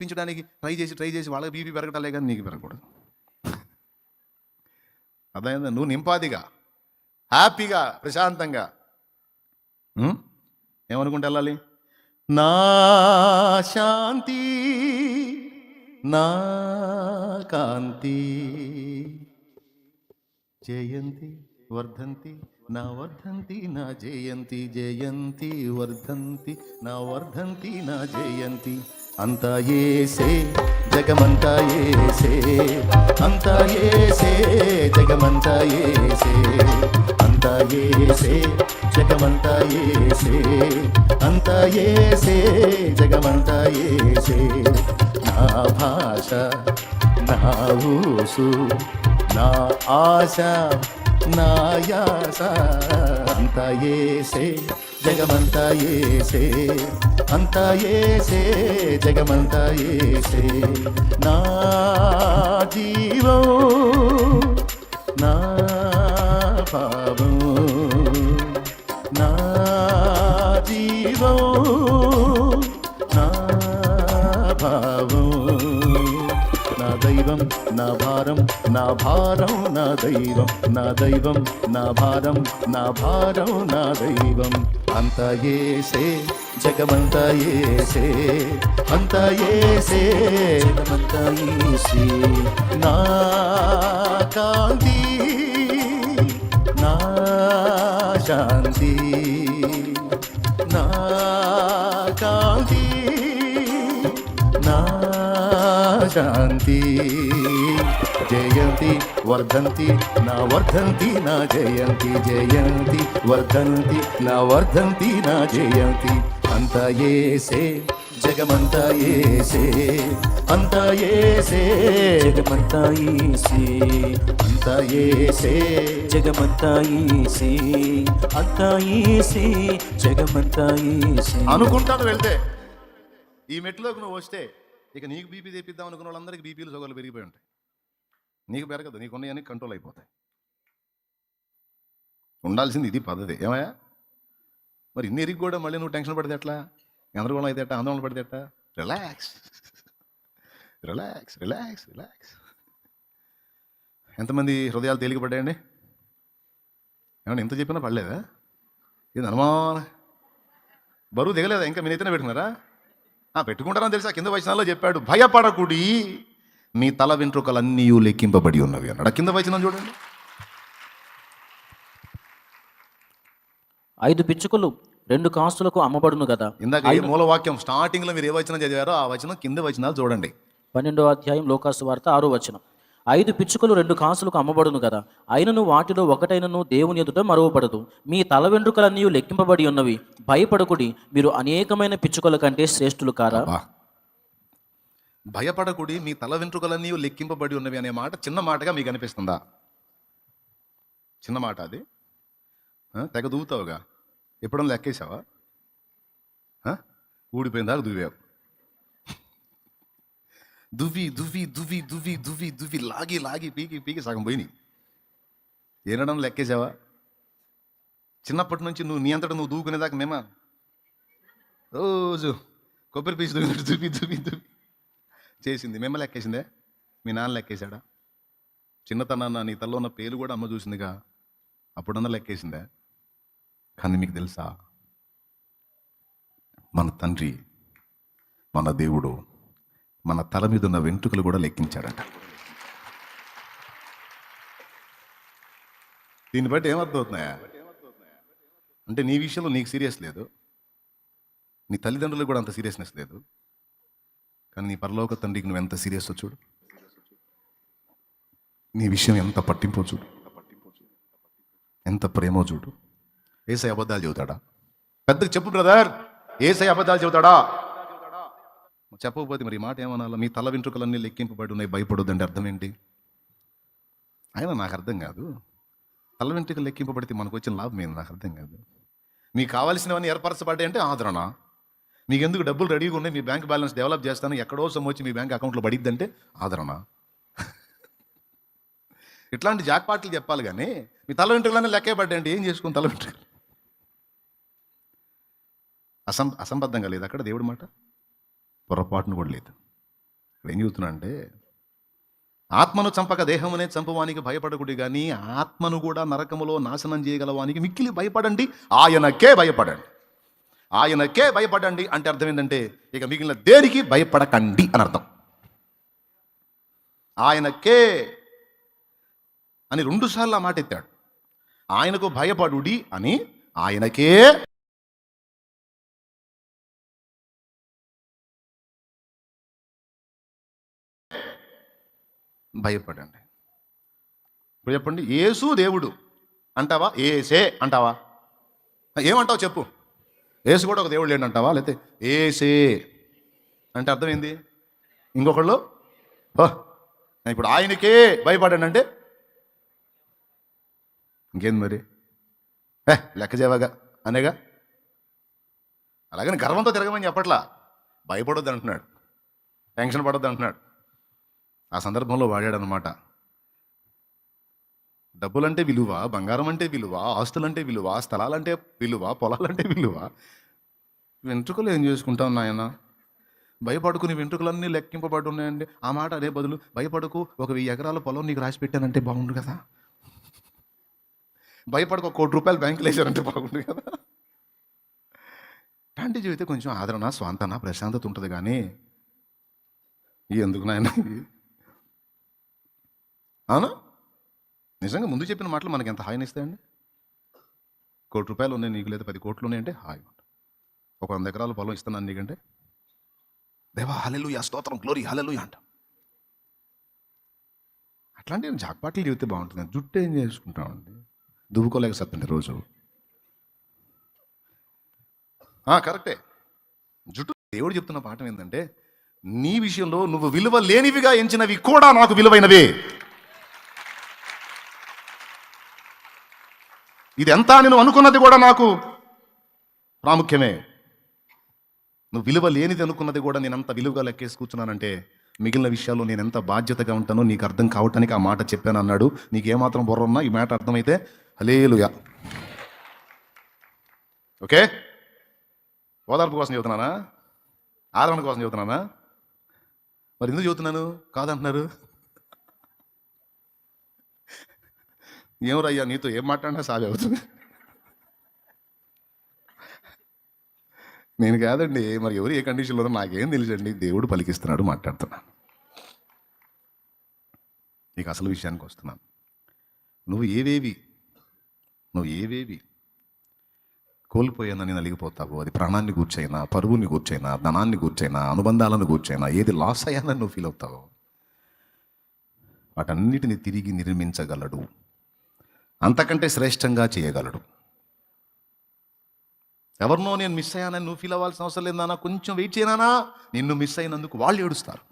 పెంచడానికి ట్రై చేసి ట్రై చేసి వాళ్ళకి బీపీ పెరగటాలే కానీ నీకు పెరగకూడదు. అర్థమైందా? నువ్వు నింపాదిగా హ్యాపీగా ప్రశాంతంగా. ఏమనుకుంటే వెళ్ళాలి? నా శాంతి నా కాంతి. జయంతి వర్ధంతి నా వర్ధంతి నా జయంతి జయంతి వర్ధంతి నా వర్ధంతి నా జయంతి. అంతా ఏసే జగమంతా ఏసే. అంతా ఏసే జగమంతా ఏసే. అంతా ఏసే జగమంతా ఏసే. అంతా ఏసే జగమంతా ఏసే. నా భాష నా ఊసు నా ఆశ నా యాస. అంత ఏసే జగమంతా ఏసే అంతా ఏసే జగమంతా ఏసే. నా జీవం నా భావం నా జీవం నా భావం. దైవం నా భారం నా భారం నా దైవం నా దైవం నా భారం నా భారం నా దైవం. అంత ఏసే జగమంత ఏసే అంత ఏసే జగమంత ఏసే నా శాంతి. జయంతి వర్ధంతి నా వర్ధంతి నా జయంతి జయంతి వర్ధంతి నా వర్ధంతి నా జయంతి. అంతా ఏసే జగమంతా ఏసే. అంతా ఏసే జగమంతా ఈసే అంతా ఏసే జగమంతా ఈసే అంతా ఈసే జగమంతా ఈసే అనుకుంటాను వెళ్తే. ఈ మెట్లోకి నువ్వు వస్తే ఇక నీకు బీపీ తెప్పిద్దాం అనుకున్న వాళ్ళందరికీ బీపీలు సోగలు పెరిగిపోయి ఉంటాయి. నీకు పెరగదు నీకు ఉన్నాయని కంట్రోల్ అయిపోతాయి. ఉండాల్సింది ఇది పద్ధతి. ఏమయ్యా? మరి ఇన్ని ఎరిగి కూడా మళ్ళీ నువ్వు టెన్షన్ పడితే ఎట్లా? గందరగోళం అయితే ఎట్లా? ఆందోళన పడితే ఎట్లా? రిలాక్స్. Relax relax relax. ఎంతమంది హృదయాలు తేలిక పడ్డాయండి? ఏమన్నా ఎంత చెప్పినా పడలేదా? ఇది అనుమానం బరువు దిగలేదా? ఇంకా మీ నెత్తిన పెట్టుకున్నారా? పెట్టుకుంటారని తెలుసా? కింద వచనాల్లో చెప్పాడు భయపడకుడి నీ తల వెంట్రుకలన్నీ లెక్కింపబడి ఉన్నవి అన్నాడు. కింద వచనం చూడండి. ఐదు పిచ్చుకలు రెండు కాస్తులకు అమ్మబడును కదా. ఇందాక ఈ మూలవాక్యం స్టార్టింగ్లో మీరు ఏ వచనం చదివారో ఆ వచనం కింద వచనాలు చూడండి. పన్నెండో అధ్యాయం లోకాసు వార్త ఆరో వచనం. ఐదు పిచ్చుకలు రెండు కాసులకు అమ్మబడును కదా అయినను వాటిలో ఒకటైనను దేవుని ఎదుట మరువబడదు. మీ తల వెంట్రుకలన్నీ లెక్కింపబడి ఉన్నవి. భయపడకుడి. మీరు అనేకమైన పిచ్చుకల కంటే శ్రేష్ఠులు కారా? భయపడకుడి. మీ తల వెంట్రుకలన్నీ లెక్కింపబడి ఉన్నవి అనే మాట చిన్న మాటగా మీకు అనిపిస్తుందా? చిన్న మాట అది? తెగ దూవుతావుగా ఎప్పుడన్నా లెక్కేసావా ఊడిపోయిన దాకా దువ్వావు దువ్వి దువ్వి దువ్వి దువ్వి దువ్వి దువ్వి లాగి లాగి పీకి పీకి సగం పోయినాయి ఏనడం లెక్కేసావా చిన్నప్పటి నుంచి నువ్వు నీ అంతటా నువ్వు దూకునేదాకా మేమా? రోజు కొబ్బరి పీచు దువ్వి దువ్వి దువ్వి దువ్వి. చేసింది. మిమ్మల్ని లెక్కేసిందే? మీ నాన్న లెక్కేశాడా? చిన్నతనాన్న నీ తల్లో ఉన్న పేరు కూడా అమ్మ చూసిందిగా. అప్పుడన్నా లెక్కేసిందే? కానీ మీకు తెలుసా? మన తండ్రి మన దేవుడు మన తల మీద ఉన్న వెంట్రుకలు కూడా లెక్కించాడట. దీన్ని బట్టి ఏమర్థమవుతున్నాయా? అంటే నీ విషయంలో నీకు సీరియస్ లేదు. నీ తల్లిదండ్రులకు కూడా అంత సీరియస్నెస్ లేదు. కానీ నీ పరలోక తండ్రికి నువ్వు ఎంత సీరియస్ చూడు. నీ విషయం ఎంత పట్టింపో చూడు. ఎంత ప్రేమో చూడు. ఏసై అబద్ధాలు చెబుతాడా? పెద్దకు చెప్పు బ్రదర్ ఏసై అబద్ధాలు చెబుతాడా? చెప్పకపోతే మరి మాట ఏమనాలో? మీ తల వెంట్రుకలన్నీ లెక్కింపబడి ఉన్నాయి భయపడొద్దండి. అర్థం ఏంటి అయినా నాకు అర్థం కాదు. తల వెంట్రుకలు లెక్కింపబడితే మనకు వచ్చిన లాభం ఏంది? నాకు అర్థం కాదు. మీకు కావాల్సినవన్నీ ఏర్పరచబడ్డాయి అంటే ఆదరణ? మీకు ఎందుకు డబ్బులు రెడీగా ఉన్నాయి? మీ బ్యాంక్ బ్యాలెన్స్ డెవలప్ చేస్తాను. ఎక్కడో సొమ్ము వచ్చి మీ బ్యాంక్ అకౌంట్లో పడిద్దంటే ఆదరణ? ఇట్లాంటి జాక్పాట్లు చెప్పాలి కానీ మీ తల వెంట్రుకలన్నీ లెక్కే పడ్డాయంటే ఏం చేసుకుని తల వెంట్రుకలు? అసం అసంబద్ధంగా లేదు అక్కడ దేవుడి మాట? పొరపాటును కూడా లేదు. ఇక్కడ ఏం చెబుతున్నా అంటే ఆత్మను చంపక దేహమునే చంపవానికి భయపడకుడి కానీ ఆత్మను కూడా నరకములో నాశనం చేయగలవానికి మిక్కిలి భయపడండి ఆయనకే భయపడండి. ఆయనకే భయపడండి అంటే అర్థం ఏంటంటే ఇక మిగిలిన దేనికి భయపడకండి అని అర్థం. ఆయనకే అని రెండుసార్లు ఆ మాట ఎత్తాడు. ఆయనకు భయపడుడి అని ఆయనకే భయపడండి. ఇప్పుడు చెప్పండి ఏసు దేవుడు అంటావా? ఏసే అంటావా? ఏమంటావు చెప్పు. ఏసు కూడా ఒక దేవుడు లేడు అంటావా? లేకపోతే ఏసే అంటే అర్థమైంది? ఇంకొకళ్ళు? ఇప్పుడు ఆయనకే భయపడండి అంటే? ఇంకేంది మరి? ఏ లెక్క అనేగా? అలాగని గర్వంతో తిరగమని చెప్పట్లా. భయపడొద్దు అంటున్నాడు టెన్షన్ పడొద్దు అంటున్నాడు ఆ సందర్భంలో వాడాడు అనమాట డబ్బులంటే విలువ బంగారం అంటే విలువ ఆస్తులంటే విలువ స్థలాలంటే విలువ పొలాలంటే విలువ. వెంట్రుకలు ఏం చేసుకుంటాం నాయన? భయపడుకుని వెంట్రుకలన్నీ లెక్కింపబడి ఉన్నాయండి. ఆ మాట అదే బదులు భయపడకు ఒక వెయ్యి ఎకరాల పొలం నీకు రాసి పెట్టానంటే బాగుండు కదా. భయపడకు ఒక కోటి రూపాయలు బ్యాంకులు వేసారంటే బాగుండు కదా. ఇలాంటి జీవితం కొంచెం ఆదరణ స్వాంతన ప్రశాంతత ఉంటుంది కానీ ఎందుకు నాయన? అవునా? నిజంగా ముందు చెప్పిన మాటలు మనకి ఎంత హాయిని ఇస్తాయండి? కోటి రూపాయలు ఉన్నాయి నీకు లేదా? పది కోట్లు ఉన్నాయంటే హాయి ఒక వంద ఎకరాలు పొలం ఇస్తున్నాను నీకంటే. దేవా హలెలు స్తోత్రం గ్లోరీ హలెలు అంట. అట్లాంటి జాక్పాట్లు చెబితే బాగుంటుంది. జుట్టు ఏం చేసుకుంటామండి? దువ్వుకోలేక సత్తండి రోజు. కరెక్టే. జుట్టు దేవుడు చెప్తున్న పాఠం ఏంటంటే నీ విషయంలో నువ్వు విలువ లేనివిగా ఎంచినవి కూడా నాకు విలువైనవే. ఇది ఎంత నేను అనుకున్నది కూడా నాకు ప్రాముఖ్యమే. నువ్వు విలువ లేనిది అనుకున్నది కూడా నేను ఎంత విలువగా లెక్కేసి కూర్చున్నానంటే మిగిలిన విషయాల్లో నేను ఎంత బాధ్యతగా ఉంటానో నీకు అర్థం కావటానికి ఆ మాట చెప్పాను అన్నాడు. నీకు ఏమాత్రం బుర్ర ఉన్నా ఈ మాట అర్థమైతే అలేలుయా ఓకే? ఓదార్పు కోసం చెబుతున్నానా ఆదరణ కోసం చెబుతున్నానా మరి ఎందుకు చెబుతున్నాను కాదంటున్నారు. ఏమరయ్యా నీతో ఏం మాట్లాడినా సాగి అవుతుంది. నేను కాదండి మరి ఎవరు ఏ కండిషన్లో నాకేం తెలుసండి దేవుడు పలికిస్తున్నాడు మాట్లాడుతున్నాను. నీకు అసలు విషయానికి వస్తున్నాను. నువ్వు ఏవేవి నువ్వు ఏవేవి కోల్పోయానని నలిగిపోతావు అది ప్రాణాన్ని కూర్చైనా పరువుని కూర్చైనా ధనాన్ని కూర్చైనా అనుబంధాలను కూర్చైనా ఏది లాస్ అయ్యానని నువ్వు ఫీల్ అవుతావు వాటన్నిటిని తిరిగి నిర్మించగలడు. అంతకంటే శ్రేష్టంగా చేయగలడు. ఎవరినో నేను మిస్ అయ్యానని నువ్వు ఫీల్ అవ్వాల్సిన అవసరం లేదన్నా కొంచెం వెయిట్ చేయనానా నిన్ను మిస్ అయినందుకు వాళ్ళు ఏడుస్తారు.